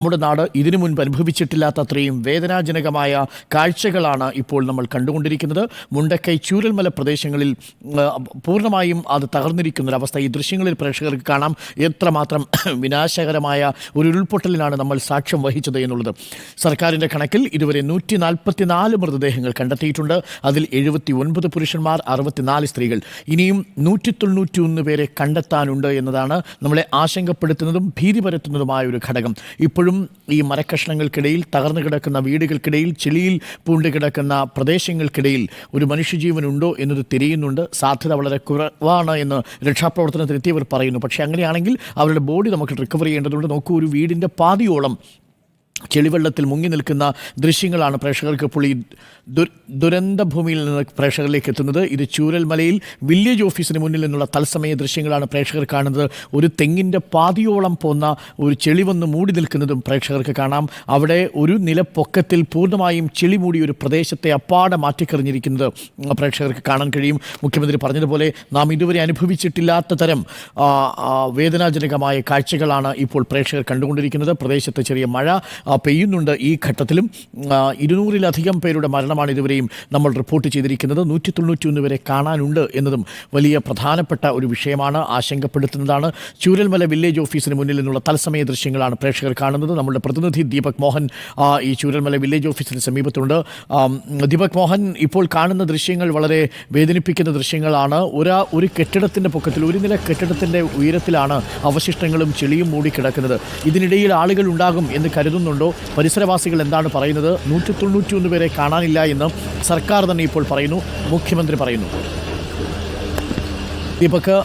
നമ്മുടെ നാട് ഇതിനു മുൻപ് അനുഭവിച്ചിട്ടില്ലാത്ത അത്രയും വേദനാജനകമായ കാഴ്ചകളാണ് ഇപ്പോൾ നമ്മൾ കണ്ടുകൊണ്ടിരിക്കുന്നത്. മുണ്ടക്കൈ ചൂരൽമല പ്രദേശങ്ങളിൽ പൂർണമായും അത് തകർന്നിരിക്കുന്ന ഒരവസ്ഥ ഈ ദൃശ്യങ്ങളിൽ പ്രേക്ഷകർക്ക് കാണാം. എത്രമാത്രം വിനാശകരമായ ഒരു ഉരുൾപൊട്ടലിനാണ് നമ്മൾ സാക്ഷ്യം വഹിച്ചത് എന്നുള്ളത്. സർക്കാരിന്റെ കണക്കിൽ ഇതുവരെ നൂറ്റി നാൽപ്പത്തിനാല് മൃതദേഹങ്ങൾ കണ്ടെത്തിയിട്ടുണ്ട്. അതിൽ എഴുപത്തി ഒൻപത് പുരുഷന്മാർ അറുപത്തിനാല് സ്ത്രീകൾ. ഇനിയും നൂറ്റി തൊണ്ണൂറ്റി ഒന്ന് പേരെ കണ്ടെത്താനുണ്ട് എന്നതാണ് നമ്മളെ ആശങ്കപ്പെടുത്തുന്നതും ഭീതി പരത്തുന്നതുമായ ഒരു ഘടകം. ഇപ്പോഴും ഈ മരക്കഷ്ണങ്ങൾക്കിടയിൽ തകർന്നു കിടക്കുന്ന വീടുകൾക്കിടയിൽ ചെളിയിൽ പൂണ്ട് കിടക്കുന്ന പ്രദേശങ്ങൾക്കിടയിൽ ഒരു മനുഷ്യജീവൻ ഉണ്ടോ എന്നത് തിരിയുന്നുണ്ട്. സാധ്യത വളരെ കുറവാണ് എന്ന് രക്ഷാപ്രവർത്തനത്തിൽ എത്തിയവർ പറയുന്നു. പക്ഷേ അങ്ങനെയാണെങ്കിൽ അവരുടെ ബോഡി നമുക്ക് റിക്കവർ ചെയ്യേണ്ടതുണ്ട്. നോക്കൂ ഒരു വീടിന്റെ പാതിയോളം ചെളിവെള്ളത്തിൽ മുങ്ങി നിൽക്കുന്ന ദൃശ്യങ്ങളാണ് പ്രേക്ഷകർക്ക് ഇപ്പോൾ ഈ ദുരന്ത ഭൂമിയിൽ നിന്ന് പ്രേക്ഷകരിലേക്ക് എത്തുന്നത്. ഇത് ചൂരൽമലയിൽ വില്ലേജ് ഓഫീസിന് മുന്നിൽ നിന്നുള്ള തത്സമയ ദൃശ്യങ്ങളാണ് പ്രേക്ഷകർ കാണുന്നത്. ഒരു തെങ്ങിന്റെ പാതിയോളം പോന്ന ഒരു ചെളി വന്ന് മൂടി നിൽക്കുന്നതും പ്രേക്ഷകർക്ക് കാണാം. അവിടെ ഒരു നിലപ്പൊക്കത്തിൽ പൂർണമായും ചെളി മൂടി ഒരു പ്രദേശത്തെ അപ്പാടെ മാറ്റിക്കറിഞ്ഞിരിക്കുന്നത് പ്രേക്ഷകർക്ക് കാണാൻ കഴിയും. മുഖ്യമന്ത്രി പറഞ്ഞതുപോലെ നാം ഇതുവരെ അനുഭവിച്ചിട്ടില്ലാത്ത തരം വേദനാജനകമായ കാഴ്ചകളാണ് ഇപ്പോൾ പ്രേക്ഷകർ കണ്ടുകൊണ്ടിരിക്കുന്നത്. പ്രദേശത്ത് ചെറിയ മഴ പെയ്യുന്നുണ്ട് ഈ ഘട്ടത്തിലും. ഇരുന്നൂറിലധികം പേരുടെ മരണമാണ് ഇതുവരെയും നമ്മൾ റിപ്പോർട്ട് ചെയ്തിരിക്കുന്നത്. നൂറ്റി തൊണ്ണൂറ്റി ഒന്ന് വരെ കാണാനുണ്ട് എന്നതും വലിയ പ്രധാനപ്പെട്ട ഒരു വിഷയമാണ്. ആശങ്കപ്പെടുത്തുന്നതാണ്. ചൂരൽമല വില്ലേജ് ഓഫീസിന് മുന്നിൽ നിന്നുള്ള തത്സമയ ദൃശ്യങ്ങളാണ് പ്രേക്ഷകർ കാണുന്നത്. നമ്മുടെ പ്രതിനിധി ദീപക് മോഹൻ ഈ ചൂരൽമല വില്ലേജ് ഓഫീസിന് സമീപത്തുണ്ട്. ദീപക് മോഹൻ ഇപ്പോൾ കാണുന്ന ദൃശ്യങ്ങൾ വളരെ വേദനിപ്പിക്കുന്ന ദൃശ്യങ്ങളാണ്. ഒരാ ഒരു കെട്ടിടത്തിന്റെ പൊക്കത്തിൽ ഒരു നില കെട്ടിടത്തിന്റെ ഉയരത്തിലാണ് അവശിഷ്ടങ്ങളും ചെളിയും മൂടിക്കിടക്കുന്നത്. ഇതിനിടയിൽ ആളുകൾ ഉണ്ടാകും എന്ന് കരുതുന്നുണ്ടോ. പരിസരവാസികൾ എന്താണ് പറയുന്നത്? നൂറ്റി തൊണ്ണൂറ്റി ഒന്ന് പേരെ കാണാനില്ല എന്ന് സർക്കാർ തന്നെ ഇപ്പോൾ പറയുന്നു. മുഖ്യമന്ത്രി പറയുന്നു. ദീപക്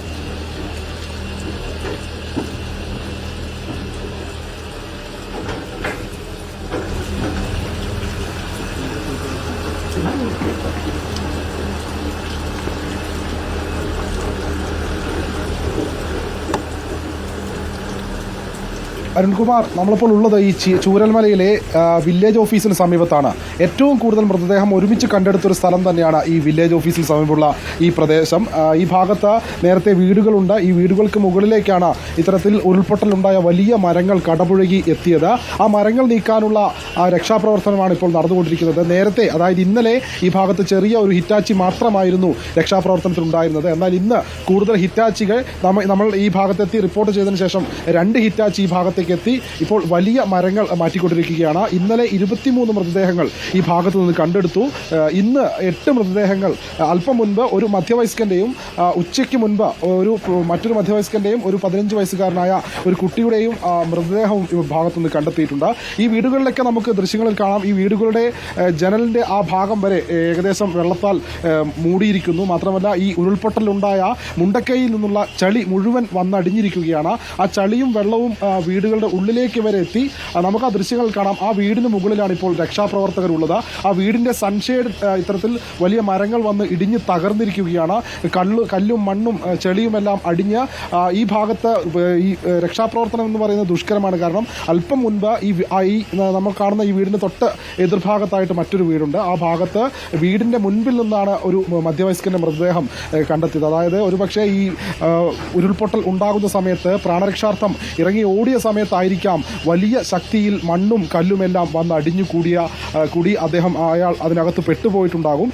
അരുൺകുമാർ നമ്മളിപ്പോൾ ഉള്ളത് ഈ ചൂരൽമലയിലെ വില്ലേജ് ഓഫീസിന് സമീപത്താണ്. ഏറ്റവും കൂടുതൽ മൃതദേഹം ഒരുമിച്ച് കണ്ടെടുത്തൊരു സ്ഥലം തന്നെയാണ് ഈ വില്ലേജ് ഓഫീസിന് സമീപമുള്ള ഈ പ്രദേശം. ഈ ഭാഗത്ത് നേരത്തെ വീടുകളുണ്ട്. ഈ വീടുകൾക്ക് മുകളിലേക്കാണ് ഇത്തരത്തിൽ ഉരുൾപൊട്ടലുണ്ടായ വലിയ മരങ്ങൾ കടപുഴകി എത്തിയത്. ആ മരങ്ങൾ നീക്കാനുള്ള രക്ഷാപ്രവർത്തനമാണ് ഇപ്പോൾ നടന്നുകൊണ്ടിരിക്കുന്നത്. നേരത്തെ അതായത് ഇന്നലെ ഈ ഭാഗത്ത് ചെറിയ ഒരു ഹിറ്റാച്ചി മാത്രമായിരുന്നു രക്ഷാപ്രവർത്തനത്തിൽ ഉണ്ടായിരുന്നത് എന്നാൽ ഇന്ന് കൂടുതൽ ഹിറ്റാച്ചികൾ നമ്മൾ ഈ ഭാഗത്തെത്തി റിപ്പോർട്ട് ചെയ്തതിനു ശേഷം രണ്ട് ഹിറ്റാച്ചി ഈ ഭാഗത്തേക്ക് എത്തി ഇപ്പോൾ വലിയ മരങ്ങൾ മാറ്റിക്കൊണ്ടിരിക്കുകയാണ്. ഇന്നലെ ഇരുപത്തിമൂന്ന് മൃതദേഹങ്ങൾ ഈ ഭാഗത്ത് നിന്ന് കണ്ടെടുത്തു. ഇന്ന് എട്ട് മൃതദേഹങ്ങൾ അല്പം മുൻപ് ഒരു മധ്യവയസ്കന്റെയും ഉച്ചയ്ക്ക് മുൻപ് ഒരു മറ്റൊരു മധ്യവയസ്കന്റെയും ഒരു പതിനഞ്ച് വയസ്സുകാരനായ ഒരു കുട്ടിയുടെയും മൃതദേഹവും ഭാഗത്തു നിന്ന് കണ്ടെത്തിയിട്ടുണ്ട്. ഈ വീടുകളിലൊക്കെ നമുക്ക് ദൃശ്യങ്ങളിൽ കാണാം. ഈ വീടുകളുടെ ജനലിന്റെ ആ ഭാഗം വരെ ഏകദേശം വെള്ളത്താൽ മൂടിയിരിക്കുന്നു. മാത്രമല്ല ഈ ഉരുൾപൊട്ടലുണ്ടായ മുണ്ടക്കൈയിൽ നിന്നുള്ള ചളി മുഴുവൻ വന്നടിഞ്ഞിരിക്കുകയാണ്. ആ ചളിയും വെള്ളവും ആ, വീടുകളുടെ ഉള്ളിലേക്ക് വരെ എത്തി. നമുക്ക് ആ ദൃശ്യങ്ങൾ കാണാം. ആ വീടിന് മുകളിലാണ് ഇപ്പോൾ രക്ഷാപ്രവർത്തകരുള്ളത്. ആ വീടിന്റെ സൺഷെയ്ഡ് ഇത്തരത്തിൽ വലിയ മരങ്ങൾ വന്ന് ഇടിഞ്ഞ് തകർന്നിരിക്കുകയാണ്. കല്ല് കല്ലും മണ്ണും ചെളിയുമെല്ലാം അടിഞ്ഞ് ഈ ഭാഗത്ത് ഈ രക്ഷാപ്രവർത്തനം എന്ന് പറയുന്നത് ദുഷ്കരമാണ്. കാരണം അല്പം മുൻപ് ഈ ഈ നമ്മൾ കാണുന്ന ഈ വീടിന്റെ തൊട്ട് എതിർഭാഗത്തായിട്ട് മറ്റൊരു വീടുണ്ട്. ആ ഭാഗത്ത് വീടിന്റെ മുൻപിൽ നിന്നാണ് ഒരു മധ്യവയസ്കന്റെ മൃതദേഹം കണ്ടെത്തിയത്. അതായത് ഒരുപക്ഷെ ഈ ഉരുൾപൊട്ടൽ ഉണ്ടാകുന്ന സമയത്ത് പ്രാണരക്ഷാർത്ഥം ഇറങ്ങി ഓടിയ സമയത്തായിരിക്കാം വലിയ ശക്തിയിൽ മണ്ണും കല്ലുമെല്ലാം വന്ന് അടിഞ്ഞു കൂടിയ കുടി അദ്ദേഹം അയാൾ അതിനകത്ത് പെട്ടുപോയിട്ടുണ്ടാകും.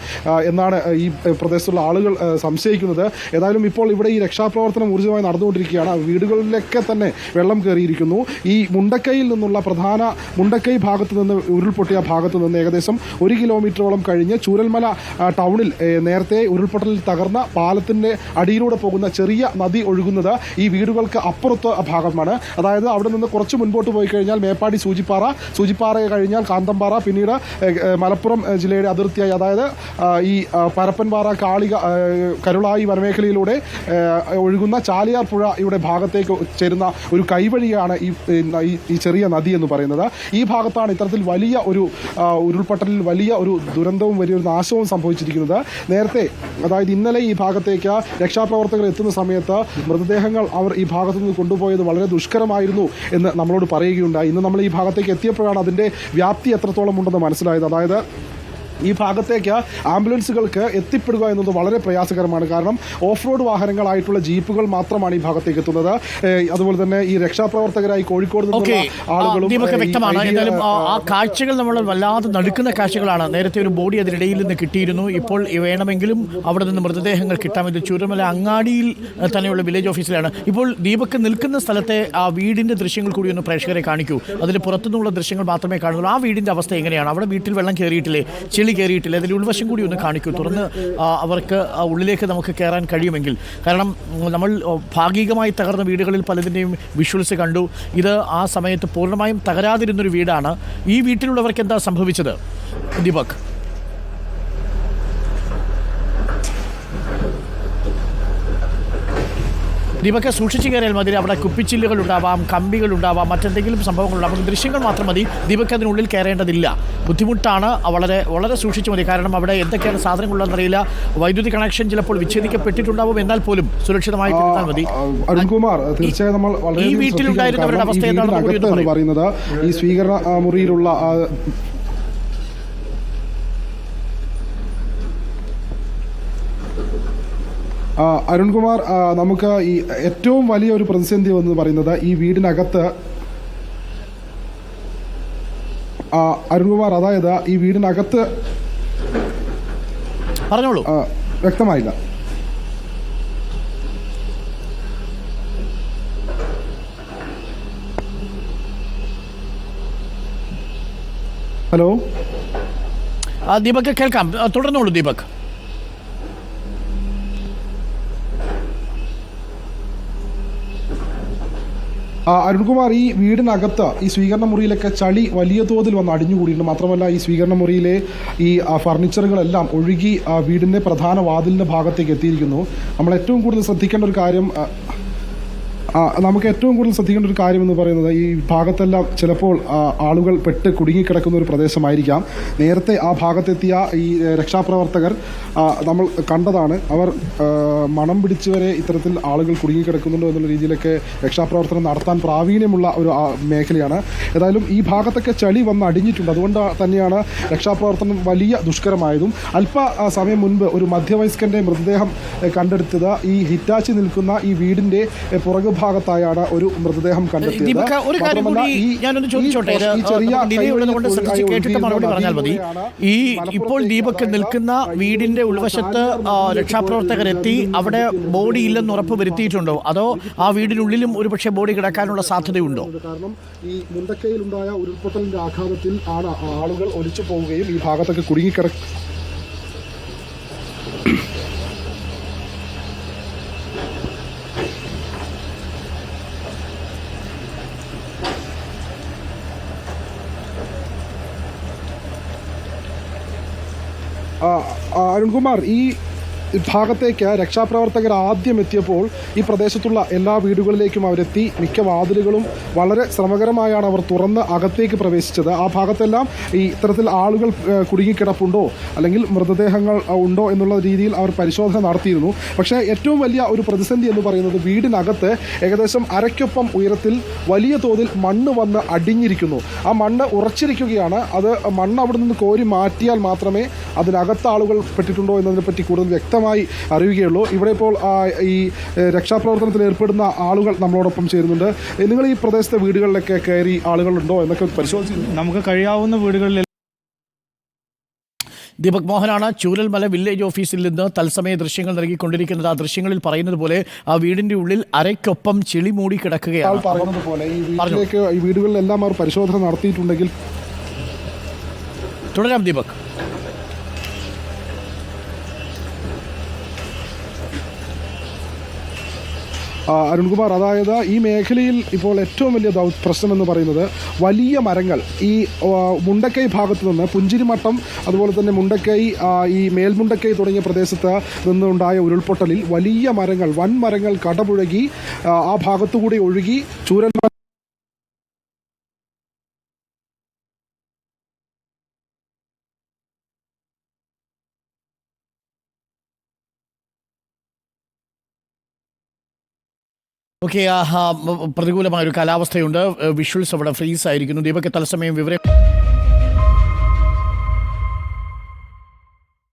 എന്നാണ് ഈ പ്രദേശത്തുള്ള ആളുകൾ സംശയിക്കുന്നത്. ഏതായാലും ഇപ്പോൾ ഇവിടെ ഈ രക്ഷാപ്രവർത്തനം ഊർജമായി നടന്നുകൊണ്ടിരിക്കുകയാണ്. വീടുകളിലൊക്കെ തന്നെ വെള്ളം കയറിയിരിക്കുന്നു. ഈ മുണ്ടക്കൈയിൽ നിന്നുള്ള പ്രധാന മുണ്ടക്കൈ ഭാഗത്ത് നിന്ന് ഉരുൾപൊട്ടിയ ഭാഗത്ത് നിന്ന് ഏകദേശം ഒരു കിലോമീറ്ററോളം കഴിഞ്ഞ് ചൂരൽമല ടൗണിൽ നേരത്തെ ഉരുൾപൊട്ടലിൽ തകർന്ന പാലത്തിന്റെ അടിയിലൂടെ പോകുന്ന ചെറിയ നദി ഒഴുകുന്നത് ഈ വീടുകൾക്ക് അപ്പുറത്തെ ഭാഗമാണ്. അതായത് അവിടെ നിന്ന് കുറച്ച് മുൻപോട്ട് പോയി കഴിഞ്ഞാൽ മേപ്പാടി സൂചിപ്പാറ സൂചിപ്പാറ കഴിഞ്ഞാൽ കാന്തംപാറ പിന്നീട് മലപ്പുറം ജില്ലയുടെ അതിർത്തിയായി അതായത് ഈ പരപ്പൻപാറ കാളിക കരുളായി വനമേഖലയിലൂടെ ഒഴുകുന്ന ചാലിയാർ പുഴ ഇവിടെ ഭാഗത്തേക്ക് ചേരുന്ന ഒരു കൈവഴിയാണ് ഈ ചെറിയ നദി എന്ന് പറയുന്നത്. ഈ ഭാഗത്താണ് ഇത്തരത്തിൽ വലിയ ഒരു ഉരുൾപൊട്ടലിൽ വലിയ ഒരു ദുരന്തവും വലിയൊരു നാശവും സംഭവിച്ചിരിക്കുന്നത്. നേരത്തെ അതായത് ഇന്നലെ ഈ ഭാഗത്തേക്ക് രക്ഷാപ്രവർത്തകർ എത്തുന്ന സമയത്ത് മൃതദേഹങ്ങൾ അവർ ഈ ഭാഗത്തു നിന്ന് കൊണ്ടുപോയത് വളരെ ദുഷ്കരമായിരുന്നു. എന്ന് നമ്മളോട് പറയുകയുണ്ടായി. ഇന്ന് നമ്മൾ ഈ ഭാഗത്തേക്ക് എത്തിയപ്പോഴാണ് അതിന്റെ വ്യാപ്തി എത്രത്തോളം ഉണ്ടെന്ന് മനസ്സിലായത്. അതായത് ഈ ഭാഗത്തേക്ക് ആംബുലൻസുകൾക്ക് എത്തിപ്പെടുക എന്നത് വളരെ പ്രയാസകരമാണ്. കാരണം ഓഫ് റോഡ് വാഹനങ്ങളായിട്ടുള്ള ജീപ്പുകൾ മാത്രമാണ് ഈ ഭാഗത്തേക്ക് എത്തുന്നത്. അതുപോലെ തന്നെ ഈ രക്ഷാപ്രവർത്തകരായി കോഴിക്കോട് ആളുകളും വ്യക്തമാണ്. എന്തായാലും ആ കാഴ്ചകൾ നമ്മൾ വല്ലാതെ നടുക്കുന്ന കാഴ്ചകളാണ്. നേരത്തെ ഒരു ബോഡി അതിനിടയിൽ നിന്ന് കിട്ടിയിരുന്നു. ഇപ്പോൾ വേണമെങ്കിലും അവിടെ നിന്ന് മൃതദേഹങ്ങൾ കിട്ടാമെന്ന് ചുരമല അങ്ങാടിയിൽ തന്നെയുള്ള വില്ലേജ് ഓഫീസിലാണ്. ഇപ്പോൾ ദീപക് നിൽക്കുന്ന സ്ഥലത്തെ ആ വീടിന്റെ ദൃശ്യങ്ങൾ കൂടി ഒന്ന് പ്രേക്ഷകരെ കാണിക്കൂ. അതിന് പുറത്തുനിന്നുള്ള ദൃശ്യങ്ങൾ മാത്രമേ കാണുന്നുള്ളൂ. ആ വീടിന്റെ അവസ്ഥ എങ്ങനെയാണ്? അവിടെ വീട്ടിൽ വെള്ളം കയറിയിട്ടില്ലേ? ചെളി കയറിയിട്ടില്ലേ. അതിന്റെ ഉൾവശം കൂടി ഒന്ന് കാണിക്കൂ. തുറന്ന് അവർക്ക് ഉള്ളിലേക്ക് നമുക്ക് കയറാൻ കഴിയുമെങ്കിൽ. കാരണം നമ്മൾ ഭാഗികമായി തകർന്ന വീടുകളിൽ പലതിന്റെയും വിഷ്വൽസ് കണ്ടു. ഇത് ആ സമയത്ത് പൂർണമായും തകരാതിരുന്നൊരു വീടാണ്. ഈ വീട്ടിലുള്ളവർക്ക് എന്താ സംഭവിച്ചത്? ദീപക്. ദീപക് സൂക്ഷിച്ചു കയറിയാൽ മതി. അവിടെ കുപ്പിച്ചില്ലുകൾ ഉണ്ടാവാം കമ്പികൾ ഉണ്ടാവാം മറ്റെന്തെങ്കിലും സംഭവങ്ങൾ ഉണ്ടാവാം ദൃശ്യങ്ങൾ മാത്രം മതി. ദീപക്ക് അതിനുള്ളിൽ കയറേണ്ടതില്ല. ബുദ്ധിമുട്ടാണ് വളരെ വളരെ സൂക്ഷിച്ചു മതി. കാരണം അവിടെ എന്തൊക്കെയാണ് സാധനങ്ങളുള്ളതെന്ന് അറിയില്ല. വൈദ്യുതി കണക്ഷൻ ചിലപ്പോൾ വിച്ഛേദിക്കപ്പെട്ടിട്ടുണ്ടാവും. എന്നാൽ പോലും സുരക്ഷിതമായി മതി. അരുൺകുമാർ തീർച്ചയായും നമ്മൾ ഈ വീട്ടിലുണ്ടായിരുന്നവരുടെ അവസ്ഥ എന്താണെന്ന് പറയുന്നത് ഈ സ്വീകരണ മുറിയിലുള്ള ആ, ആ, അരുൺകുമാർ നമുക്ക് ഈ ഏറ്റവും വലിയ ഒരു പ്രതിസന്ധി എന്ന് പറയുന്നത് ഈ വീടിനകത്ത് അരുൺകുമാർ അതായത് ഈ വീടിനകത്ത് പറഞ്ഞോളൂ. വ്യക്തമായില്ല. ഹലോ? ദീപക് കേൾക്കാം. തുടർന്നോളൂ ദീപക്. അരുൺകുമാർ ഈ വീടിനകത്ത് ഈ സ്വീകരണ മുറിയിലൊക്കെ ചളി വലിയ തോതിൽ വന്ന് അടിഞ്ഞുകൂടിയിട്ടുണ്ട്. മാത്രമല്ല ഈ സ്വീകരണ മുറിയിലെ ഈ ഫർണിച്ചറുകളെല്ലാം ഒഴുകി വീടിന്റെ പ്രധാന വാതിലിന്റെ ഭാഗത്തേക്ക് എത്തിയിരിക്കുന്നു. നമ്മൾ ഏറ്റവും കൂടുതൽ ശ്രദ്ധിക്കേണ്ട ഒരു കാര്യം നമുക്ക് ഏറ്റവും കൂടുതൽ ശ്രദ്ധിക്കേണ്ട ഒരു കാര്യം എന്ന് പറയുന്നത് ഈ ഭാഗത്തെല്ലാം ചിലപ്പോൾ ആളുകൾ പെട്ട് കുടുങ്ങിക്കിടക്കുന്ന ഒരു പ്രദേശമായിരിക്കാം. നേരത്തെ ആ ഭാഗത്തെത്തിയ ഈ രക്ഷാപ്രവർത്തകർ നമ്മൾ കണ്ടതാണ്. അവർ മണം പിടിച്ചുവരെ ഇത്തരത്തിൽ ആളുകൾ കുടുങ്ങിക്കിടക്കുന്നുണ്ടോ എന്നുള്ള രീതിയിലൊക്കെ രക്ഷാപ്രവർത്തനം നടത്താൻ പ്രാവീണ്യമുള്ള ഒരു മേഖലയാണ്. ഏതായാലും ഈ ഭാഗത്തൊക്കെ ചളി വന്ന് അടിഞ്ഞിട്ടുണ്ട്. അതുകൊണ്ട് തന്നെയാണ് രക്ഷാപ്രവർത്തനം വലിയ ദുഷ്കരമായതും. അല്പ സമയം മുൻപ് ഒരു മധ്യവയസ്കന്റെ മൃതദേഹം കണ്ടെടുത്തത് ഈ ഹിറ്റാച്ചി നിൽക്കുന്ന ഈ വീടിന്റെ ഏ, പുറകു ഭാഗത്തായാണ് ഒരു മൃതദേഹം കണ്ടെത്തിയത്. ഒരു കാര്യം കൂടി ഞാനൊന്ന് ചോദിച്ചോട്ടെ? ശ്രദ്ധിച്ച് കേട്ടിട്ട് മറുപടി പറഞ്ഞാൽ മതി. ഈ ഇപ്പോൾ ദീപക് നിൽക്കുന്ന വീടിന്റെ ഉൾവശത്ത് രക്ഷാപ്രവർത്തകരെത്തി അവിടെ ബോഡി ഇല്ലെന്ന് ഉറപ്പ് വരുത്തിയിട്ടുണ്ടോ? അതോ ആ വീടിനുള്ളിലും ഒരുപക്ഷെ ബോഡി കിടക്കാനുള്ള സാധ്യതയുണ്ടോ? കാരണം ഈ മുണ്ടക്കയിലുണ്ടായ ഉരുൾപൊട്ടലിന്റെ ആഘാതത്തിൽ ആണ് ആളുകൾ ഒലിച്ചു പോവുകയും ഈ ഭാഗത്തൊക്കെ കുടുങ്ങിക്കിട അരുൺകുമാർ ഈ ഭാഗത്തേക്ക് രക്ഷാപ്രവർത്തകർ ആദ്യം എത്തിയപ്പോൾ ഈ പ്രദേശത്തുള്ള എല്ലാ വീടുകളിലേക്കും അവരെത്തി. മിക്ക വാതിലുകളും വളരെ ശ്രമകരമായാണ് അവർ തുറന്ന് അകത്തേക്ക് പ്രവേശിച്ചത്. ആ ഭാഗത്തെല്ലാം ഈ ഇത്തരത്തിൽ ആളുകൾ കുടുങ്ങിക്കിടപ്പുണ്ടോ? അല്ലെങ്കിൽ മൃതദേഹങ്ങൾ ഉണ്ടോ എന്നുള്ള രീതിയിൽ അവർ പരിശോധന നടത്തിയിരുന്നു. പക്ഷേ ഏറ്റവും വലിയ ഒരു പ്രതിസന്ധി എന്ന് പറയുന്നത് വീടിനകത്ത് ഏകദേശം അരയ്ക്കൊപ്പം ഉയരത്തിൽ വലിയ തോതിൽ മണ്ണ് വന്ന് അടിഞ്ഞിരിക്കുന്നു. ആ മണ്ണ് ഉറച്ചിരിക്കുകയാണ്. അത് മണ്ണ് അവിടെ നിന്ന് കോരി മാറ്റിയാൽ മാത്രമേ അതിനകത്ത് ആളുകൾ പെട്ടിട്ടുണ്ടോ എന്നതിനെപ്പറ്റി കൂടുതൽ വ്യക്തമായി അറിയുകയുള്ളൂ. ഇവിടെ ഇപ്പോൾ ഈ രക്ഷാപ്രവർത്തനത്തിൽ ഏർപ്പെടുന്ന ആളുകൾ നമ്മളോടൊപ്പം ചേരുന്നുണ്ട്. നിങ്ങൾ ഈ പ്രദേശത്തെ വീടുകളിലൊക്കെ കയറി ആളുകളുണ്ടോ? എന്നൊക്കെ പരിശോധിച്ചു നമുക്ക് കഴിയാവുന്ന വീടുകളിൽ ദീപക് മോഹനാണ്. ചൂരൽമല വില്ലേജ് ഓഫീസിൽ നിന്ന് തത്സമയ ദൃശ്യങ്ങൾ നൽകിക്കൊണ്ടിരിക്കുന്നത്. ആ ദൃശ്യങ്ങളിൽ പറയുന്നത് പോലെ ആ വീടിന്റെ ഉള്ളിൽ അരയ്ക്കൊപ്പം ചെളി മൂടി കിടക്കുകയാണ്. പറയുന്നത് പോലെ ഈ വീടുകളിലെല്ലാം അവർ പരിശോധന നടത്തിയിട്ടുണ്ടെങ്കിൽ തുടരാം ദീപക്. അരുൺകുമാർ അതായത് ഈ മേഖലയിൽ ഇപ്പോൾ ഏറ്റവും വലിയ പ്രശ്നം എന്ന് പറയുന്നത് വലിയ മരങ്ങൾ ഈ മുണ്ടക്കൈ ഭാഗത്ത് നിന്ന് പുഞ്ചിരിമട്ടം അതുപോലെ തന്നെ മുണ്ടക്കൈ ഈ മേൽമുണ്ടക്കൈ തുടങ്ങിയ പ്രദേശത്ത് നിന്നുണ്ടായ ഉരുൾപൊട്ടലിൽ വലിയ മരങ്ങൾ വൻ മരങ്ങൾ കടപുഴകി ആ ഭാഗത്തുകൂടി ഒഴുകി ചൂരൽ ഓക്കെ പ്രതികൂലമായ ഒരു കാലാവസ്ഥയുണ്ട്. വിഷ്വൽസ് അവിടെ ഫ്രീസ് ആയിരിക്കുന്നു ദീപക് തത്സമയം വിവരം